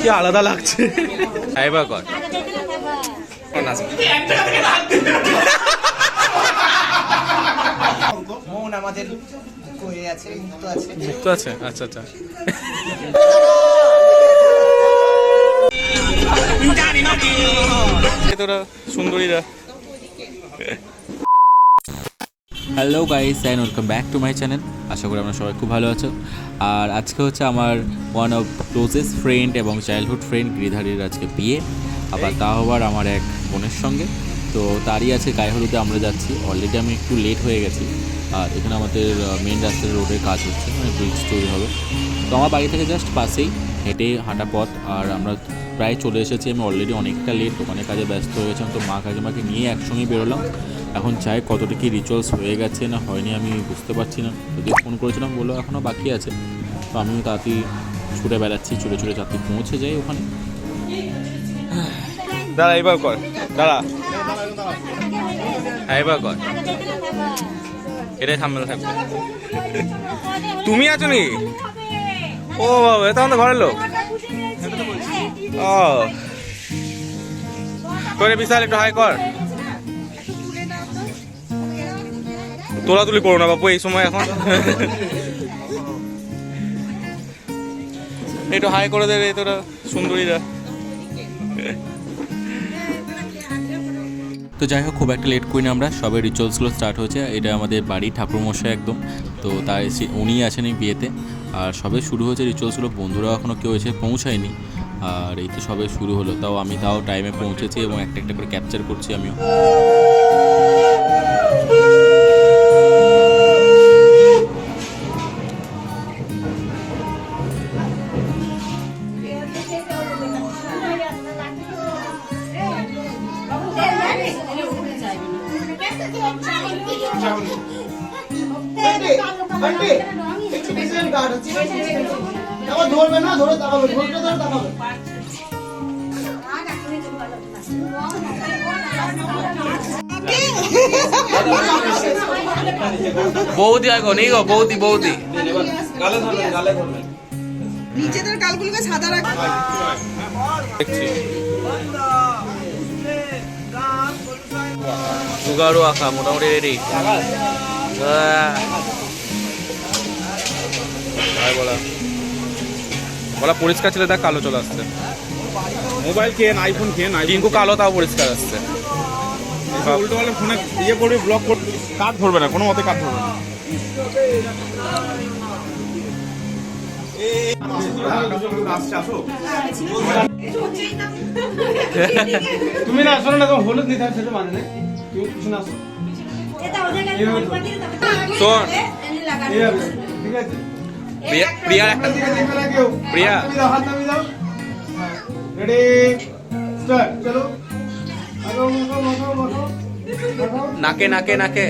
কি আলাদা লাগছে? এবার কর কোন মন আমাদের আছে মুক্ত আছে। আচ্ছা আচ্ছা। তোরা সুন্দরীরা। Hello guys and welcome back to my channel আশা করি আমরা সবাই খুব ভালো আছো। আর আজকে হচ্ছে আমার ওয়ান অফ ক্লোজেস্ট ফ্রেন্ড এবং চাইল্ডহুড ফ্রেন্ড গিরিধারীর আজকে বিয়ে। আবার তা হবার আমার এক বোনের সঙ্গে। তো তারই আছে গায়ে হলুদে আমরা যাচ্ছি। অলরেডি আমি একটু লেট হয়ে গেছি। আর এখানে আমাদের মেন রাস্তার রোডের কাজ হচ্ছে মানে ব্রিজ তৈরি হবে। তো আমার বাড়ি থেকে জাস্ট পাশেই হেঁটে হাঁটা পথ আর আমরা প্রায় চলে এসেছি। আমি অলরেডি অনেকটা লেট দোকানের কাজে ব্যস্ত হয়ে গেছিলাম তো মা কাকিমাকে নিয়ে একসঙ্গে বেরোলাম। এখন চাই কতটা কি রিচুয়ালস হয়ে গেছে না হয়নি আমি বুঝতে পারছি না। যদি ফোন করেছিলাম বলল এখনও বাকি আছে। তো আমিও তাড়াতাড়ি ছুটে বেড়াচ্ছি ছুটে ছুটে যাতে পৌঁছে যাই ওখানে। দাঁড়া এবার কর। দাঁড়া। হ্যাঁ এবার কর। এটাই সামনে থাকবে। তুমি আছো নি ও বাবু এটা আমাদের ঘরের লোক। ও। করে বিশাল একটু হাই কর। তোলা তুলি করো না বাপু, এই সময় এখন। একটু হাই করে দেবে তোরা সুন্দরীরা। তো যাই হোক, খুব একটা লেট করি না আমরা। সবে রিচুয়ালসগুলো স্টার্ট হয়েছে। এটা আমাদের বাড়ি ঠাকুরমশাই একদম। তো তার এসে উনিই আছেন এই বিয়েতে। আর সবে শুরু হয়েছে রিচুয়ালসগুলো বন্ধুরা এখনও কেউ এসে পৌঁছায়নি। আর এই তো সবে শুরু হলো। তাও আমি তাও টাইমে পৌঁছেছি এবং একটা একটা করে ক্যাপচার করছি আমিও। বান্টি একটু পিছনে গার্ড আছে। তারপর ধরবে না ধরে তাকাবে ধরতে ধরে তাকাবে। বৌদি আগো নেই গো বৌদি বৌদি। নিচেদের গালগুলোকে সাদা রাখ। দেখছি। সুগারও আঁকা মোটামুটি রেডি বলা। বলা পরিষ্কার ছিল দেখ কালো চলে আসছে। মোবাইল খেয়ে আইফোন খেয়ে না টিঙ্কু কালো তাও পরিষ্কার আসছে। উল্টো পাল্টা ফোনে ইয়ে করবে ব্লক করবে কাজ ধরবে না কোনো মতে কাজ ধরবে না। তুমি না আসো না হলুদ নিতে সেটা মানে নেই। তুমি পিছনে আসো। শোন। ঠিক আছে? প্রিয়া একটা প্রিয়া। রেডি স্টার্ট চলো। নাকে নাকে নাকে।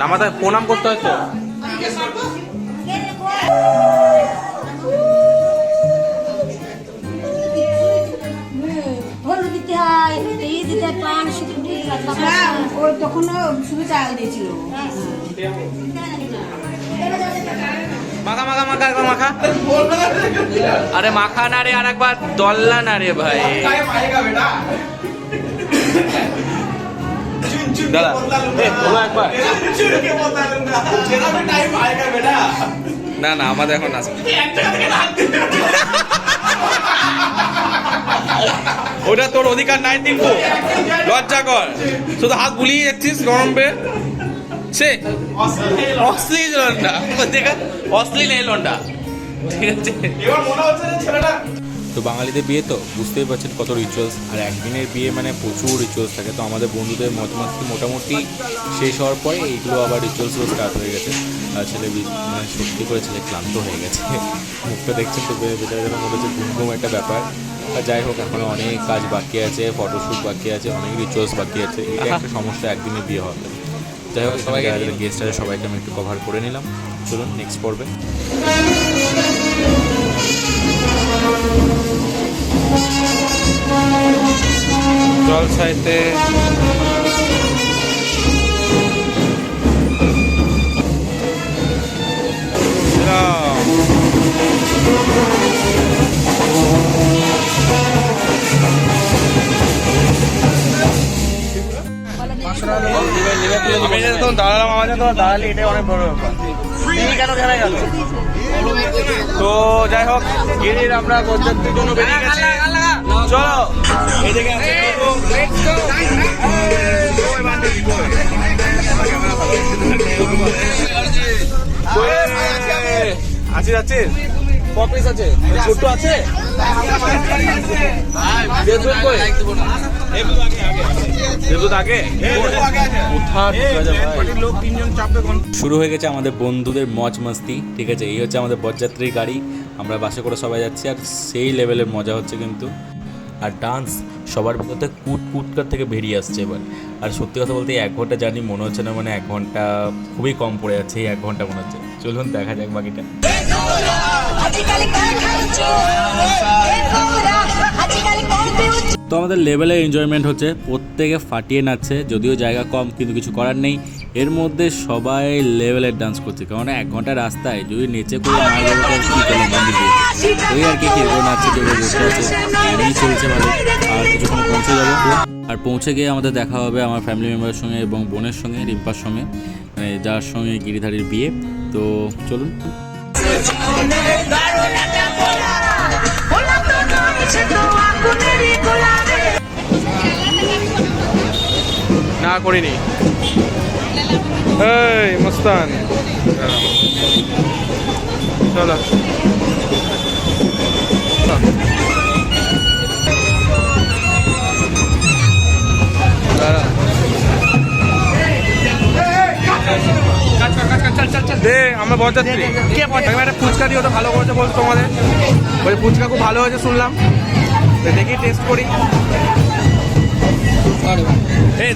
নামাতে প্রণাম করতে হয়তো হলুদ দিতে দিতে পান শুধু ওই তখন শুধু চাল দিয়েছিল। মাখা মাখা মাখা একবার মাখা। আরে মাখা না রে আর একবার দল্লা না রে ভাই। দাদা একবার। না না আমাদের এখন আসবে। ওটা তোর অধিকার নাই টিঙ্কু লজ্জা কর। শুধু হাত বুলিয়ে যাচ্ছিস গরম। পেয়ে সে অশ্লীল লন্ডা দেখা অশ্লীল এই লন্ডা ঠিক আছে। তো বাঙালিদের বিয়ে তো বুঝতেই পারছেন কত রিচুয়ালস আর একদিনের বিয়ে মানে প্রচুর রিচুয়ালস থাকে। তো আমাদের বন্ধুদের মতামত মোটামুটি শেষ হওয়ার পরে এইগুলো আবার রিচুয়ালসগুলো স্টার্ট হয়ে গেছে। আর ছেলে মানে সত্যি করে ছেলে ক্লান্ত হয়ে গেছে। মুখটা দেখছেন তো বে- বেচারা যেন মনে হচ্ছে ঘুম ঘুম একটা ব্যাপার। যাই হোক এখনও অনেক কাজ বাকি আছে ফটোশ্যুট বাকি আছে অনেক রিচুয়ালস বাকি আছে। এটা একটা সমস্যা একদিনে বিয়ে হবে। যাই হোক সবাইকে গেস্ট আছে সবাইকে আমি একটু কভার করে নিলাম। চলুন নেক্সট পর্বে। জল চাইতে আমি যে তখন দাঁড়ালাম আমার তখন দাঁড়ালে এটাই অনেক বড় ব্যাপার কেন খেলা গেল তো যাই হোক গিরির আমরা বরযাত্রীর জন্য বেরিয়ে গেছি চলো এদিকে আছিস আছিস কপিস আছে ছোট্ট আছে তিনজন চাপবে কোন শুরু হয়ে গেছে আমাদের বন্ধুদের মজ মস্তি ঠিক আছে? এই হচ্ছে আমাদের বরযাত্রীর গাড়ি। আমরা বাসে করে সবাই যাচ্ছি আর সেই লেভেলের মজা হচ্ছে কিন্তু। আর ডান্স সবার ভিতরে কুট কুটকার থেকে বেরিয়ে আসছে এবার। আর সত্যি কথা বলতে এই এক ঘণ্টা জার্নি মনে হচ্ছে না মানে এক ঘণ্টা খুবই কম পড়ে যাচ্ছে এই এক ঘণ্টা মনে হচ্ছে। চলুন দেখা যাক বাকিটা। তো আমাদের লেভেলের এনজয়মেন্ট হচ্ছে। প্রত্যেকে ফাটিয়ে নাচছে, যদিও জায়গা কম, কিন্তু কিছু করার নেই। এর মধ্যে সবাই লেভেলের ডান্স করছে। কারণ এক ঘণ্টা রাস্তায় যদি নেচে করে না যাব ওই আর কি কেউ নাচছে কেউ বসে আছে। চলছে ভালো। আর কিছুক্ষণ পৌঁছে যাব। আর পৌঁছে গিয়ে আমাদের দেখা হবে আমার ফ্যামিলি মেম্বারের সঙ্গে এবং বোনের সঙ্গে, রিম্পার সঙ্গে মানে যার সঙ্গে গিরিধারীর বিয়ে। তো চলুন। না করিনি। এই মস্তান। চলো। দে আমরা বরযাত্রী। কে বরযাত্রী? একটা ফুচকা তো ভালো করেছে বলছো তোমাদের। ওই ফুচকা খুব ভালো হয়েছে শুনলাম। দেখি টেস্ট করি। এই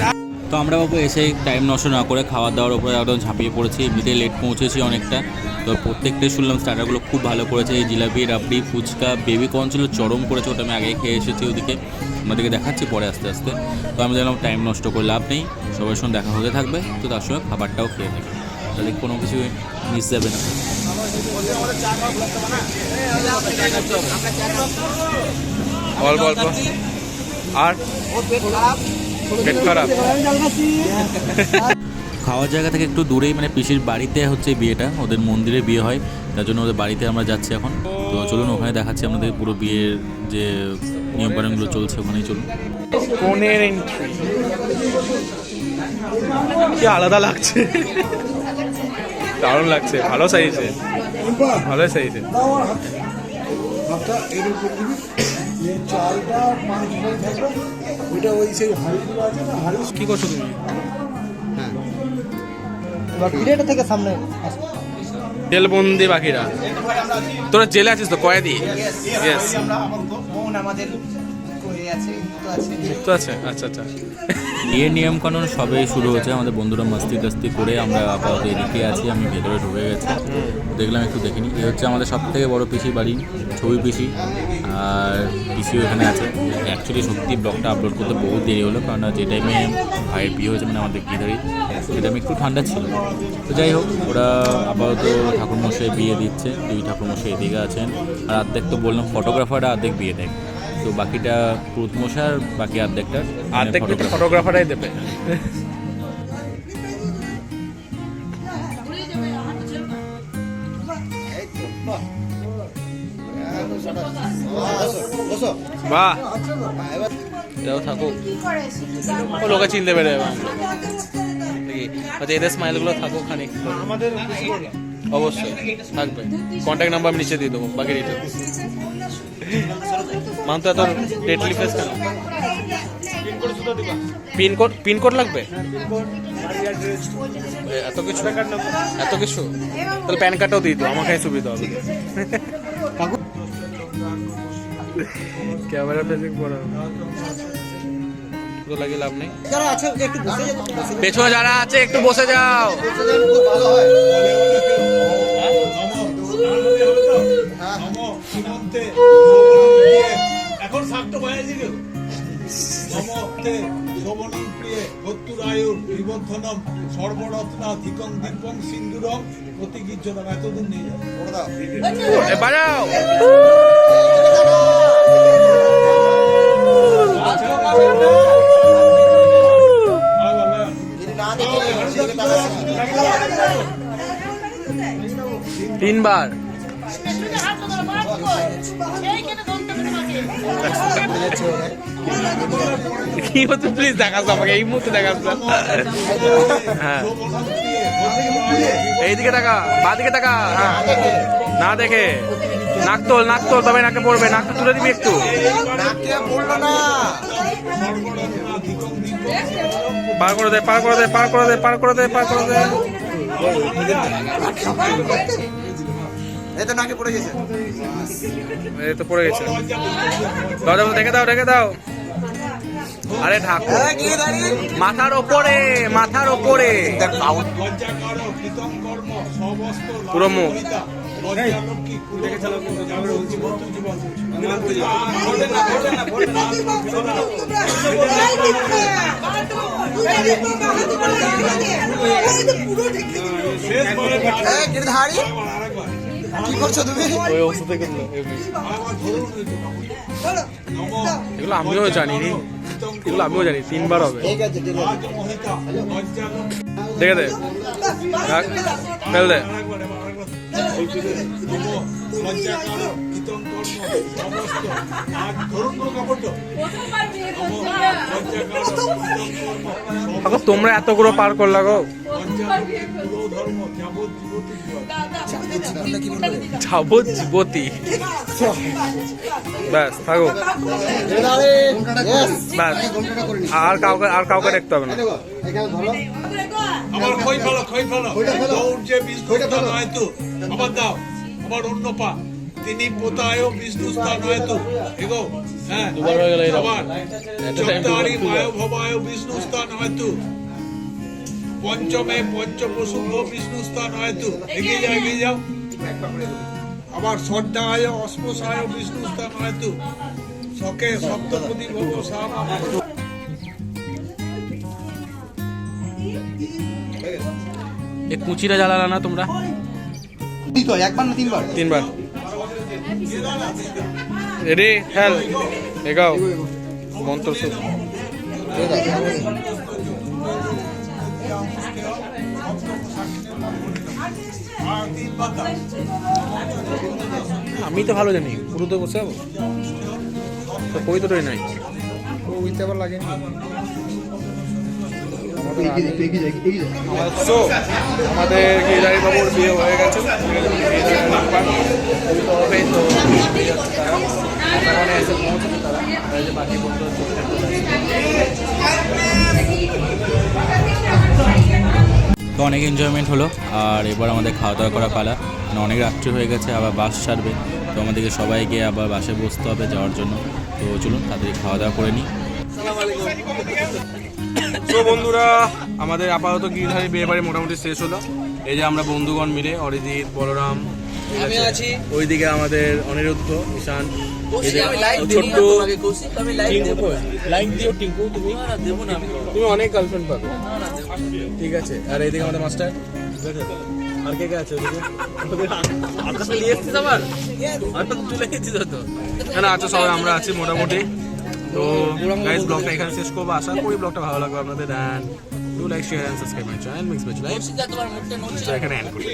তো আমরা বাবু এসে টাইম নষ্ট না করে খাওয়া দাওয়ার উপরে একদম ঝাঁপিয়ে পড়েছি এমনিতে লেট পৌঁছেছি অনেকটা। তো প্রত্যেকটাই শুনলাম স্টার্টারগুলো খুব ভালো করেছে, এই জিলাপি, রাবড়ি, ফুচকা বেবি কর্ন ছিল, চরম করেছে ওটা আমি আগে খেয়ে এসেছি ওদিকে। আমাদেরকে দেখাচ্ছি পরে আস্তে আস্তে। তো আমি দেখলাম টাইম নষ্ট করে লাভ নেই সবার সঙ্গে দেখা হতে থাকবে, তো তার সঙ্গে খাবারটাও খেয়ে নেবে। তাহলে কোনো কিছু মিস যাবে না। অল্প অল্প আর? পেট খারাপ। খাওয়ার জায়গা থেকে একটু দূরেই মানে পিসির বাড়িতে হচ্ছে বিয়েটা ওদের মন্দিরে বিয়ে হয় তার জন্য ওদের বাড়িতে আমরা যাচ্ছি এখন। তো চলুন ওখানে দেখাচ্ছি আমাদের পুরো বিয়ের যে নিয়ম নিয়মকানুনগুলো চলছে ওখানেই চলুন। কোনের এন্ট্রি কি আলাদা লাগছে? দারুণ লাগছে ভালো সাইজে ভালো সাইজে চালটা পাঁচ থাকবে ওইটা ওই সেই হাড়িগুলো আছে না হাড়ি কি করছ তুমি হ্যাঁ থেকে সামনে জেলবন্দি বাকিরা তোরা জেলে আছিস তো কয়েদি ইয়েস আমাদের আছে মুক্ত আছে আচ্ছা আচ্ছা বিয়ের নিয়মকানুন সবে শুরু হয়েছে। আমাদের বন্ধুরা মাস্তি টাস্তি করে আমরা আপাতত এদিকে আছি, আমি ভেতরে ঢুকে গেছি। দেখলাম একটু দেখিনি। এ হচ্ছে আমাদের সব থেকে বড় পিসি বাড়ি, ছবি পিসি, আর পিসিও এখানে আছে। অ্যাকচুয়ালি সত্যি ব্লগটা আপলোড করতে বহু দেরি হলো, কারণ যে টাইমে ভাইয়ের বিয়ে হয়েছে মানে আমাদের গিধারি সে টাইমে একটু ঠান্ডা ছিল। তো যাই হোক, ওরা আপাতত ঠাকুরমশাই বিয়ে দিচ্ছে দুই ঠাকুরমশাই এদিকে আছেন। আর অর্ধেক তো বললাম ফটোগ্রাফাররা অর্ধেক বিয়ে দেয়। তো বাকিটা আর বাকি অর্ধেকটা অর্ধেক photographer। ফটোগ্রাফারাই দেবে। বাহ। এটাও থাকুক ও লোকে চিনতে পেরে। দেখি। আচ্ছা এদের স্মাইলগুলো থাকুক খানিক। আমাদের অবশ্যই থাকবে। কন্ট্যাক্ট নাম্বার আমি নিচে দিয়ে দেবো বাকি ডিটেলস মান তো এত ডেটলি ফেস কেন? পিনকোড পিনকোড লাগবে? এত কিছু? এত কিছু? তাহলে প্যান কার্ডটাও দিয়ে দিও আমাকে সুবিধা হবে। ক্যামেরা ফেসিং পড়া লাগে লাভ নেই যারা আছে একটু বসে যাও পেছনে যারা আছে একটু বসে যাও। এখন শোভনম প্রিয়ে বিবর্ধনম সর্বরত্নাধিকং দিব্যং সিন্ধুরম প্রতিগীর্যনম এতদূর নিয়ে যাও ওরা বাজাও তিনবার। কি হচ্ছে? প্লিজ দেখাস আমাকে, এই মুহূর্তে দেখাস। হ্যাঁ। এইদিকে টাকা বাদিকে টাকা হ্যাঁ। না দেখে। নাক তোল নাক তোল, তবে নাকে পড়বে। নাকটা তুলে দিবি একটু। পার করে দে, পার করে দে, পার করে দে, পার করে দে, পার করে দে। এই তো নাকে পড়ে গেছে। এই তো পড়ে গেছে। বন্ধ, ঢেকে দাও ঢেকে দাও। আরে ঠাকুর মাথার ওপরে মাথার ওপরে। পুরো মুখ। লজ্জালক্ষ্মী কি করছ তুমি ওই অবস্থা থেকে আরেকবার ধরুন একটু নম এগুলো আমিও জানি রে এগুলো আমিও জানি তিনবার হবে আজ মহিতা লজ্জালক্ষ্মী দেখে দে রাখ, ফেল দে তোমরা এতগুলো পার করলা গো। লজ্জালক্ষ্মী পুরো ধর্ম যাবত জীবতী জীবন যাবত জীবতী ব্যাস থাকো। ব্যাস। আর কাউকে আর কাউকে দেখতে হবে না। আবার খই ফেলো খই ফেলো। দৌড় যে আবার দাও। আবার অন্য পা। তিনি পোতায় বিষ্ণু স্থান হয়তো। এগো হ্যাঁ দুবার হয়ে গেল আবার চক্তারি মায় ভবায় বিষ্ণু স্থান হয়তো। পঞ্চমে পঞ্চপ্রসুভ বিষ্ণু স্থান হয়তো। এগিয়ে যাও এগিয়ে যাও। আবার শ্রদ্ধায় অস্পশায় বিষ্ণু স্থান হয়তো। সাম এ কুচিটা জ্বালালা না তোমরা? একবার না তিনবার? তিনবার। রেডি খেল এগাও মন্ত্র দাও আমি তো ভালো জানি। পুরো তো বসে যাব। তো কই তোটাই নাই? উইতে আবার লাগেনি সো আমাদের গিরিধারী বাবুর বিয়ে হয়ে গেছে হবে তো ওখানে এসে পৌঁছেছে তারা যে বাকি বন্ধু তো অনেক এনজয়মেন্ট হলো আর এবার আমাদের খাওয়া দাওয়া করা পালা। মানে অনেক রাত্রি হয়ে গেছে আবার বাস ছাড়বে। তো আমাদেরকে সবাইকে আবার বাসে বসতে হবে যাওয়ার জন্য। তো চলুন তাড়াতাড়ি খাওয়া দাওয়া করে নিই। তো বন্ধুরা আমাদের আপাতত গিরিধারী বিয়ে বাড়ি মোটামুটি শেষ হলো এই যে আমরা বন্ধুগণ মিলে অরিজিৎ বলরাম আমি আছি ওইদিকে আমাদের অনিরুদ্ধ ঈশান এদিকে ছোট্ট লাইক দিও টিঙ্কু তুমি তুমি অনেক গার্লফ্রেন্ড পাবে ঠিক আছে আর এইদিকে আমাদের মাস্টার আর কে কে আছে ওদিকে না না আচ্ছা সবাই আমরা আছি মোটামুটি তো গাইস ব্লগটা এখানে শেষ করব। আশা করি ব্লগটা ভালো লাগবে আপনাদের। And do like share and subscribe my channel mix beach live এখানে এন্ড করি